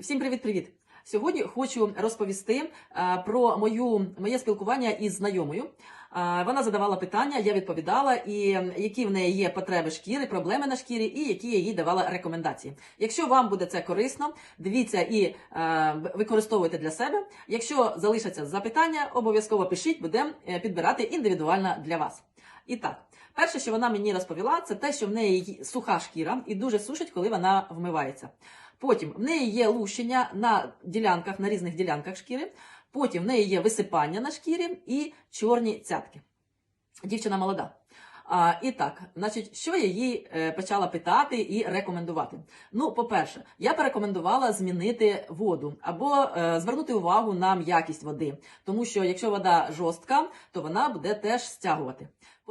Всім привіт-привіт! Сьогодні хочу розповісти е, про мою, моє спілкування із знайомою. Е, Вона задавала питання, я відповідала, і які в неї є потреби шкіри, проблеми на шкірі, і які я їй давала рекомендації. Якщо вам буде це корисно, дивіться і е, використовуйте для себе. Якщо залишаться запитання, обов'язково пишіть, будемо підбирати індивідуально для вас. І так, перше, що вона мені розповіла, це те, що в неї суха шкіра і дуже сушить, коли вона вмивається. Потім в неї є лущення на ділянках, на різних ділянках шкіри. Потім в неї є висипання на шкірі і чорні цятки. Дівчина молода. А, і так, значить, що я їй е, почала питати і рекомендувати? Ну, по-перше, я порекомендувала змінити воду або е, звернути увагу на м'якість води, тому що якщо вода жорстка, то вона буде теж стягувати.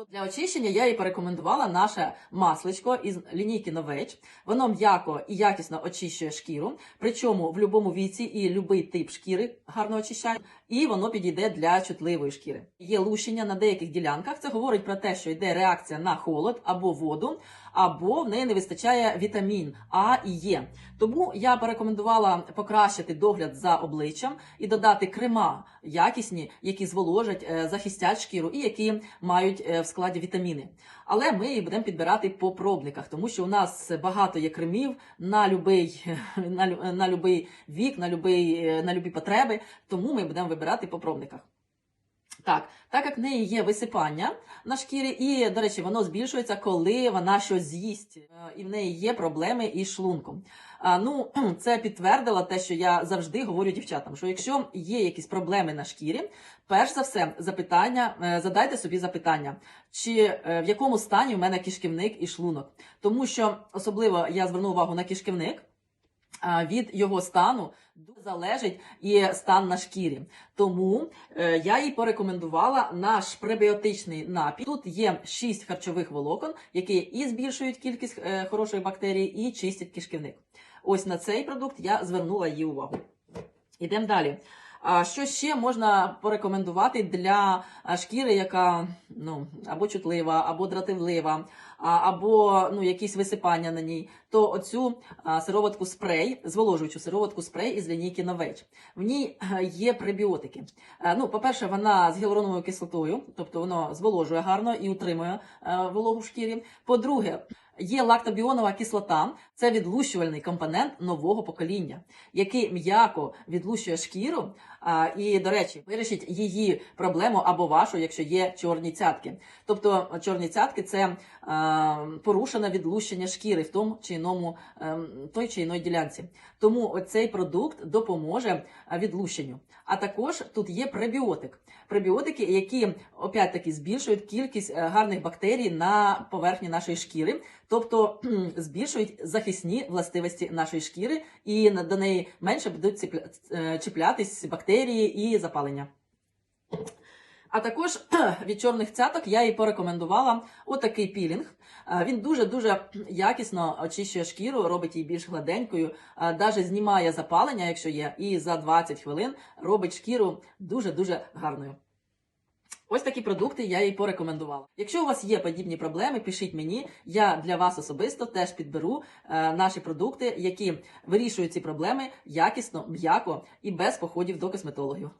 Для очищення я їй порекомендувала наше масличко із лінійки Novage. Воно м'яко і якісно очищує шкіру, причому в будь-якому віці і будь-який тип шкіри гарно очищає, і воно підійде для чутливої шкіри. Є лущення на деяких ділянках. Це говорить про те, що йде реакція на холод або воду, або в неї не вистачає вітамін А і Е. Тому я порекомендувала покращити догляд за обличчям і додати крема якісні, які зволожать, е, захистять шкіру і які мають е, в складі вітаміни. Але ми її будемо підбирати по пробниках, тому що у нас багато є кремів на любий, на, на любий вік, на любий, е, на потреби. Тому ми будемо вибирати по пробниках. Так, так як в неї є висипання на шкірі, і, до речі, воно збільшується, коли вона щось з'їсть, е, і в неї є проблеми із шлунком. А, ну, це підтвердило те, що я завжди говорю дівчатам, що якщо є якісь проблеми на шкірі, перш за все, запитання, е, задайте собі запитання, чи е, в якому стані в мене кишківник і шлунок. Тому що особливо я зверну увагу на кишківник. Від його стану залежить і стан на шкірі. Тому е, я їй порекомендувала наш пребіотичний напій. Тут є 6 харчових волокон, які і збільшують кількість е, хороших бактерій, і чистять кишківник. Ось на цей продукт я звернула її увагу. Ідемо далі. Що ще можна порекомендувати для шкіри, яка ну або чутлива, або дратівлива, або ну якісь висипання на ній, то оцю сироватку спрей, зволожуючу сироватку спрей із лінійки Novage. В ній є пребіотики. Ну, по-перше, вона з гіалуроновою кислотою, тобто воно зволожує гарно і утримує вологу в шкірі. По-друге, Є лактобіонова кислота, це відлущувальний компонент нового покоління, який м'яко відлущує шкіру. А, і, до речі, вирішить її проблему або вашу, якщо є чорні цятки. Тобто чорні цятки це а, порушене відлущення шкіри в тому чи іному ем, той чи іної ділянці. Тому оцей продукт допоможе відлущенню. А також тут є пребіотик. Пребіотики, які опять-таки збільшують кількість е, гарних бактерій на поверхні нашої шкіри, тобто збільшують захисні властивості нашої шкіри, і до неї менше будуть е, чіплятись бактерії і запалення. А також від чорних цяток я їй порекомендувала отакий пілінг. Е, Він дуже-дуже якісно очищує шкіру, робить її більш гладенькою, навіть знімає запалення, якщо є, і за 20 хвилин робить шкіру дуже-дуже гарною. Ось такі продукти я їй порекомендувала. Якщо у вас є подібні проблеми, пишіть мені. Я для вас особисто теж підберу е, наші продукти, які вирішують ці проблеми якісно, м'яко і без походів до косметологів.